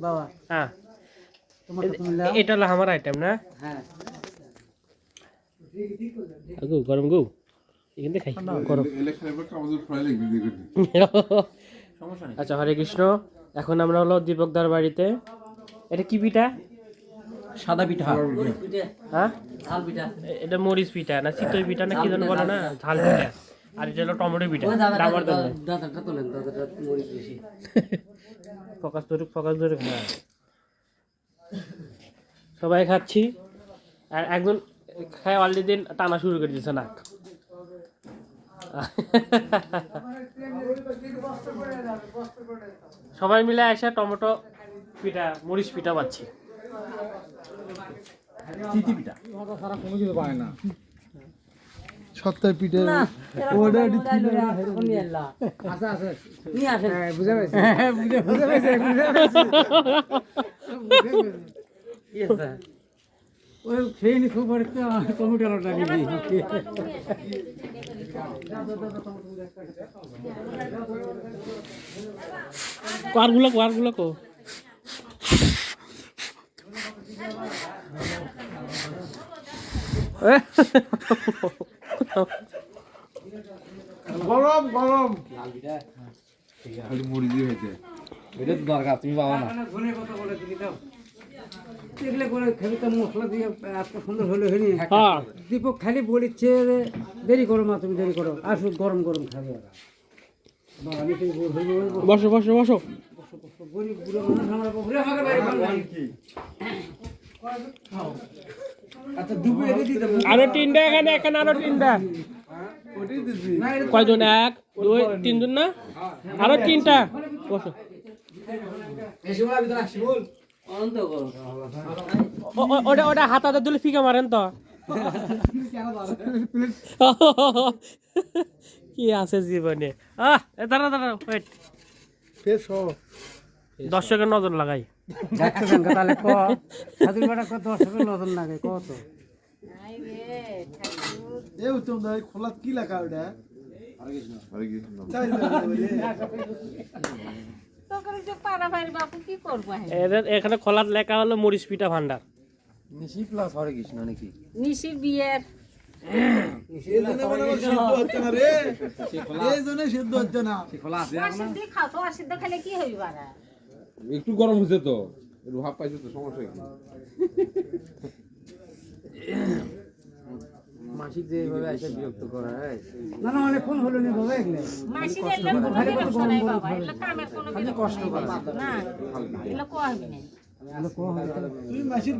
বাবা। হ্যাঁ। এটা হলো আমার আইটেম না? হ্যাঁ। গু গরম গু। এখান থেকে খাই। আচ্ছা হরে কৃষ্ণ। এখন আমরা হলো দীপকদার বাড়িতে। এটা কি পিঠা? সাদা পিঠা। হ্যাঁ? এটা মরিচ পিঠা না চিতই পিঠা না কি যেন বলে না? ঝাল পিঠা। আর এটা হলো টমেটো পিঠা। ডাবার জন্য। দাদাটা তোলেন দাদাটা মরিচ বেশি। ফকাস ধরুক ফকাস ধরুক হ্যাঁ। সবাই খাচ্ছি। আর একজন খায় অলরেডি দিন টানা শুরু করে দিয়েছে নাক। সবাই মিলে এসে টমেটো পিঠা মরিচ পিঠা পাচ্ছি সত্তর পিঠে? ওটা আচ্ছা আছে নিয়ে আসেন বুঝে পেয়েছি বুঝে বুঝে পেয়েছি বুঝে পেয়েছি ওই খেয়ে নি খুব টমেটোটা নিবি কারগুলো কারগুলো কো? গরম গরম। খালি মুড়ি দিয়ে হয়েছে। এটা দরকার তুমি পাবা না। ধনে কথা বলে দিলি দাও। এগুলো করে খালি তো মশলা দিয়ে এত সুন্দর হলে হয়নি। হ্যাঁ। দীপক খালি বলিচ্ছে দেরি করো মা তুমি দেরি করো। আসো গরম গরম খাবে। বসো বসো বসো। গরিব বুড়ো মানুষ আমরা আচ্ছা। আরও তিনটা এখানে এখানে আরও তিনটা কয়জন? এক দুই তিনজন না? আরও তিনটা। বসো। ওটা ওটা হাতাতে দিলে ফিকা মারেন তো। কি আছে জীবনে? আহ দাঁড়া দাঁড়া ওয়েট দর্শকের নজর লাগাই। দেখতেছেন তো তাহলে ক? সাধু বেটা কত দর্শকের নজর লাগে কত এ উত্তম দা খোলা কি লেখা ওটা এখানে? হলো মরিচ পিঠা ভান্ডার। নিশি প্লাস হরে কৃষ্ণ নাকি? নিশির বিয়ের। সিদ্ধ হচ্ছে না একটু গরম হয়েছে তো একটু ভাব পাইছে তো সমস্যা কি? মাসিক যেভাবে এইভাবে এসে বিরক্ত করা হয় না না অনেকক্ষণ হলো নি বাবা এগুলো। মাসির এলে কোনো বিরক্ত নাই বাবা এলে কামের কোনো বিরক্ত নাই না এলে কহবি না এগুলো ক হবে? তুই মাসির